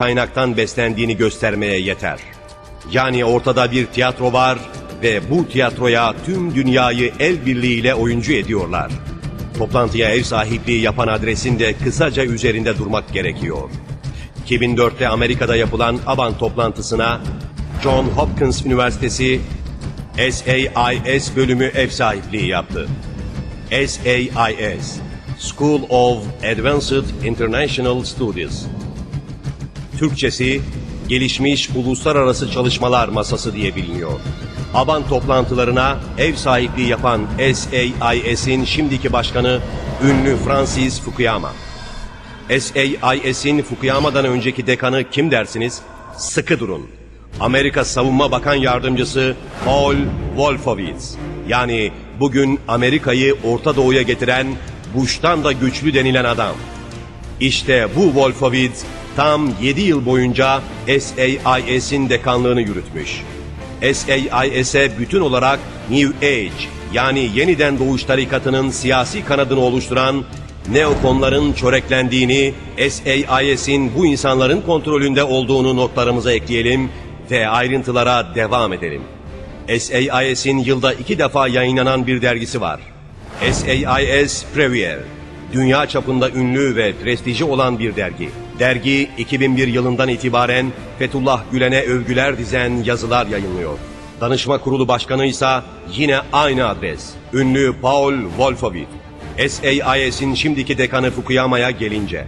kaynaktan beslendiğini göstermeye yeter. Yani ortada bir tiyatro var ve bu tiyatroya tüm dünyayı el birliğiyle oyuncu ediyorlar. Toplantıya ev sahipliği yapan adresin de kısaca üzerinde durmak gerekiyor. 2004'te Amerika'da yapılan ABAN toplantısına John Hopkins Üniversitesi SAIS bölümü ev sahipliği yaptı. SAIS School of Advanced International Studies Türkçesi Gelişmiş Uluslararası Çalışmalar Masası diye biliniyor. ABAN toplantılarına ev sahipliği yapan SAIS'in şimdiki başkanı ünlü Francis Fukuyama. SAIS'in Fukuyama'dan önceki dekanı kim dersiniz? Sıkı durun. Amerika Savunma Bakan Yardımcısı Paul Wolfowitz. Yani bugün Amerika'yı Orta Doğu'ya getiren Bush'tan da güçlü denilen adam. İşte bu Wolfowitz tam 7 yıl boyunca SAIS'in dekanlığını yürütmüş. SAIS'e bütün olarak New Age yani yeniden doğuş tarikatının siyasi kanadını oluşturan neokonların çöreklendiğini, SAIS'in bu insanların kontrolünde olduğunu notlarımıza ekleyelim ve ayrıntılara devam edelim. SAIS'in yılda iki defa yayınlanan bir dergisi var. SAIS Premier, dünya çapında ünlü ve prestiji olan bir dergi. Dergi 2001 yılından itibaren Fethullah Gülen'e övgüler dizen yazılar yayınlıyor. Danışma kurulu başkanı ise yine aynı adres. Ünlü Paul Wolfowitz. SAIS'in şimdiki dekanı Fukuyama'ya gelince.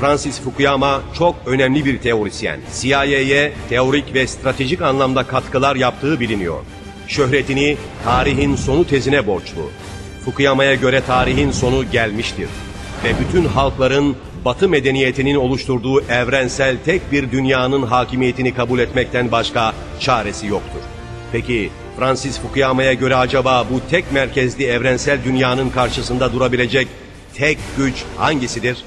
Francis Fukuyama çok önemli bir teorisyen. CIA'ye teorik ve stratejik anlamda katkılar yaptığı biliniyor. Şöhretini tarihin sonu tezine borçlu. Fukuyama'ya göre tarihin sonu gelmiştir. Ve bütün halkların Batı medeniyetinin oluşturduğu evrensel tek bir dünyanın hakimiyetini kabul etmekten başka çaresi yoktur. Peki Francis Fukuyama'ya göre acaba bu tek merkezli evrensel dünyanın karşısında durabilecek tek güç hangisidir?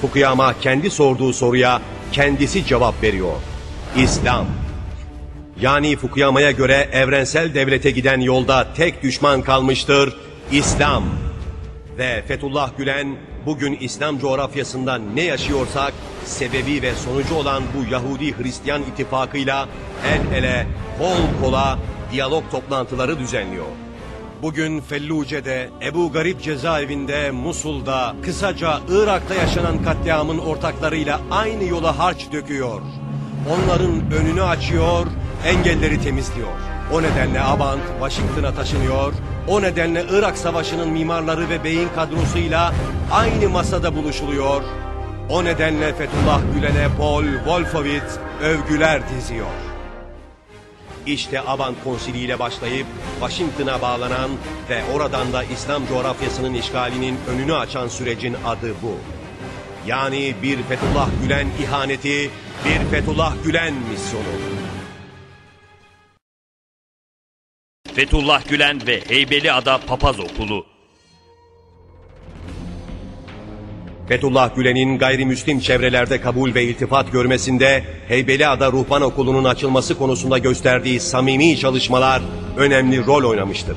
Fukuyama kendi sorduğu soruya kendisi cevap veriyor. İslam. Yani Fukuyama'ya göre evrensel devlete giden yolda tek düşman kalmıştır, İslam. Ve Fethullah Gülen bugün İslam coğrafyasında ne yaşıyorsak sebebi ve sonucu olan bu Yahudi-Hristiyan ittifakıyla el ele, kol kola diyalog toplantıları düzenliyor. Bugün Felluce'de, Ebu Garip cezaevinde, Musul'da, kısaca Irak'ta yaşanan katliamın ortaklarıyla aynı yola harç döküyor. Onların önünü açıyor, engelleri temizliyor. O nedenle Abant Washington'a taşınıyor. O nedenle Irak Savaşı'nın mimarları ve beyin kadrosuyla aynı masada buluşuluyor. O nedenle Fethullah Gülen'e Paul Wolfowitz övgüler diziyor. İşte Abant Konsili ile başlayıp Washington'a bağlanan ve oradan da İslam coğrafyasının işgalinin önünü açan sürecin adı bu. Yani bir Fethullah Gülen ihaneti, bir Fethullah Gülen misyonu. Fethullah Gülen ve Heybeliada Papaz Okulu. Fethullah Gülen'in gayrimüslim çevrelerde kabul ve iltifat görmesinde Heybeliada Ruhban Okulu'nun açılması konusunda gösterdiği samimi çalışmalar önemli rol oynamıştır.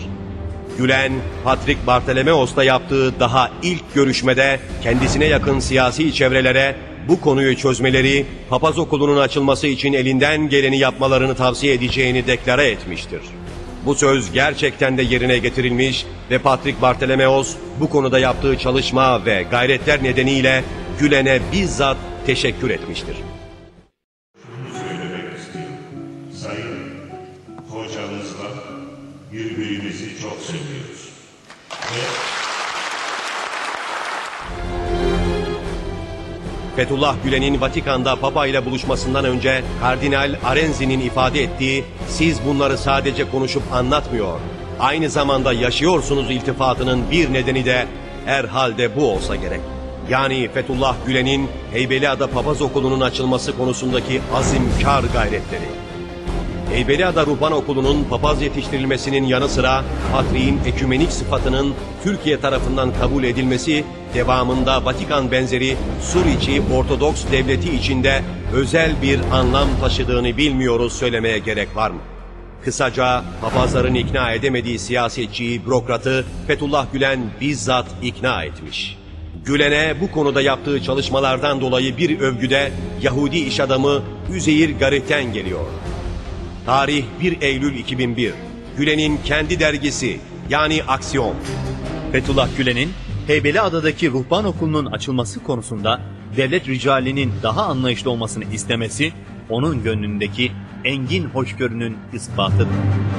Gülen, Patrick Bartolomeos'ta yaptığı daha ilk görüşmede kendisine yakın siyasi çevrelere bu konuyu çözmeleri, papaz okulunun açılması için elinden geleni yapmalarını tavsiye edeceğini deklare etmiştir. Bu söz gerçekten de yerine getirilmiş ve Patrick Bartolomeos bu konuda yaptığı çalışma ve gayretler nedeniyle Gülen'e bizzat teşekkür etmiştir. söylemek istiyorum. Sayın hocamızla birbirimizi çok seviyoruz. Ve Fethullah Gülen'in Vatikan'da Papa ile buluşmasından önce Kardinal Arenzi'nin ifade ettiği siz bunları sadece konuşup anlatmıyor. Aynı zamanda yaşıyorsunuz iltifatının bir nedeni de herhalde bu olsa gerek. Yani Fethullah Gülen'in Heybeliada Papaz Okulu'nun açılması konusundaki azimkar gayretleri. Heybeliada Ruhban Okulu'nun papaz yetiştirilmesinin yanı sıra Patriğin ekümenik sıfatının Türkiye tarafından kabul edilmesi devamında Vatikan benzeri Suriçi Ortodoks devleti içinde özel bir anlam taşıdığını bilmiyoruz söylemeye gerek var mı? Kısaca papazların ikna edemediği siyasetçiyi, bürokratı Fethullah Gülen bizzat ikna etmiş. Gülen'e bu konuda yaptığı çalışmalardan dolayı bir övgüde Yahudi iş adamı Üzeyir Garip'ten geliyor. Tarih 1 Eylül 2001. Gülen'in kendi dergisi yani Aksiyon. Fethullah Gülen'in Heybeliada'daki ruhban okulunun açılması konusunda devlet ricalinin daha anlayışlı olmasını istemesi onun gönlündeki engin hoşgörünün ispatıdır.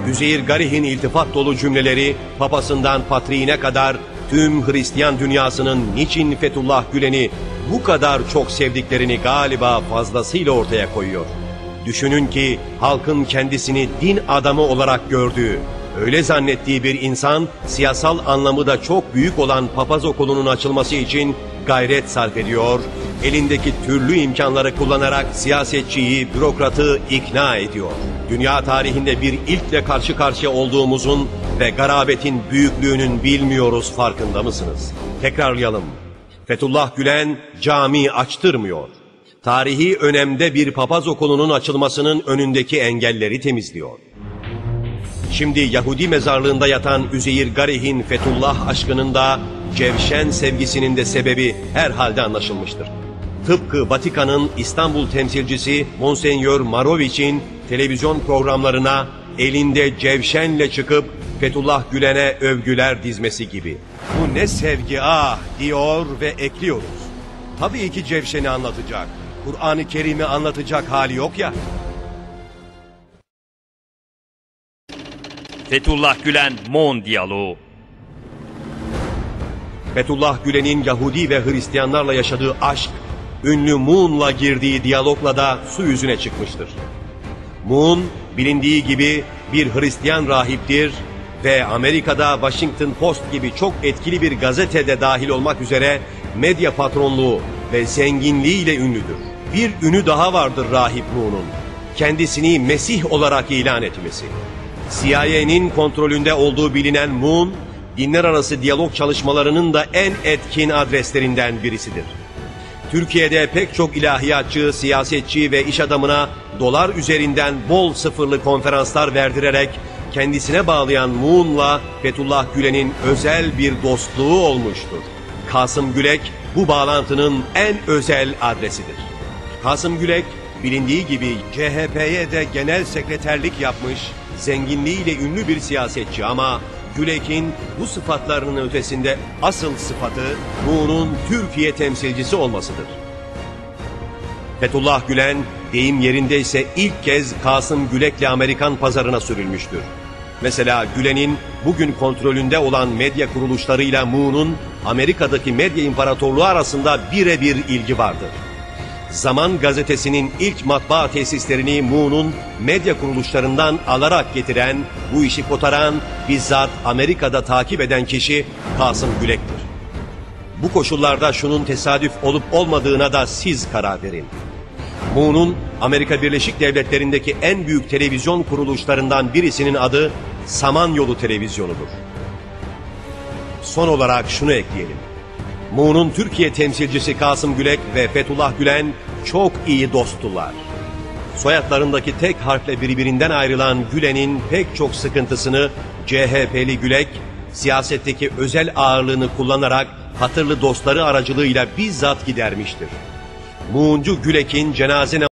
Üzeyir Garih'in iltifat dolu cümleleri papasından patriğine kadar tüm Hristiyan dünyasının niçin Fethullah Gülen'i bu kadar çok sevdiklerini galiba fazlasıyla ortaya koyuyor. Düşünün ki halkın kendisini din adamı olarak gördüğü, öyle zannettiği bir insan siyasal anlamı da çok büyük olan papaz okulunun açılması için gayret sarf ediyor, elindeki türlü imkanları kullanarak siyasetçiyi, bürokratı ikna ediyor. Dünya tarihinde bir ilkle karşı karşıya olduğumuzun ve garabetin büyüklüğünün bilmiyoruz farkında mısınız? Tekrarlayalım. Fethullah Gülen cami açtırmıyor. Tarihi önemde bir papaz okulunun açılmasının önündeki engelleri temizliyor. Şimdi Yahudi mezarlığında yatan Üzeyir Garih'in Fethullah aşkının da Cevşen sevgisinin de sebebi herhalde anlaşılmıştır. Tıpkı Vatikan'ın İstanbul temsilcisi Monsenyor Maroviç'in televizyon programlarına elinde Cevşen'le çıkıp Fethullah Gülen'e övgüler dizmesi gibi. Bu ne sevgi ah diyor ve ekliyoruz. Tabii ki Cevşen'i anlatacak. Kur'an-ı Kerim'i anlatacak hali yok ya. Fethullah Gülen Mon diyaloğu. Fethullah Gülen'in Yahudi ve Hristiyanlarla yaşadığı aşk, ünlü Moon'la girdiği diyalogla da su yüzüne çıkmıştır. Moon, bilindiği gibi bir Hristiyan rahiptir ve Amerika'da Washington Post gibi çok etkili bir gazetede dahil olmak üzere medya patronluğu ve zenginliğiyle ünlüdür. Bir ünü daha vardır rahip Moon'un. Kendisini Mesih olarak ilan etmesi. CIA'nin kontrolünde olduğu bilinen Moon, dinler arası diyalog çalışmalarının da en etkin adreslerinden birisidir. Türkiye'de pek çok ilahiyatçı, siyasetçi ve iş adamına dolar üzerinden bol sıfırlı konferanslar verdirerek kendisine bağlayan Moon'la Fethullah Gülen'in özel bir dostluğu olmuştur. Kasım Gülek bu bağlantının en özel adresidir. Kasım Gülek bilindiği gibi CHP'ye de genel sekreterlik yapmış, zenginliğiyle ünlü bir siyasetçi ama Gülek'in bu sıfatlarının ötesinde asıl sıfatı Moon'un Türkiye temsilcisi olmasıdır. Fethullah Gülen deyim yerindeyse ilk kez Kasım Gülek'le Amerikan pazarına sürülmüştür. Mesela Gülen'in bugün kontrolünde olan medya kuruluşlarıyla Moon'un Amerika'daki medya imparatorluğu arasında birebir ilgi vardır. Zaman gazetesinin ilk matbaa tesislerini Moon'un medya kuruluşlarından alarak getiren, bu işi kotaran, bizzat Amerika'da takip eden kişi Kasım Gülek'tir. Bu koşullarda şunun tesadüf olup olmadığına da siz karar verin. Moon'un Amerika Birleşik Devletleri'ndeki en büyük televizyon kuruluşlarından birisinin adı Samanyolu Televizyonu'dur. Son olarak şunu ekleyelim. Moon'un Türkiye temsilcisi Kasım Gülek ve Fethullah Gülen çok iyi dosttular. Soyadlarındaki tek harfle birbirinden ayrılan Gülen'in pek çok sıkıntısını CHP'li Gülek, siyasetteki özel ağırlığını kullanarak hatırlı dostları aracılığıyla bizzat gidermiştir. Muğuncu Gülek'in cenaze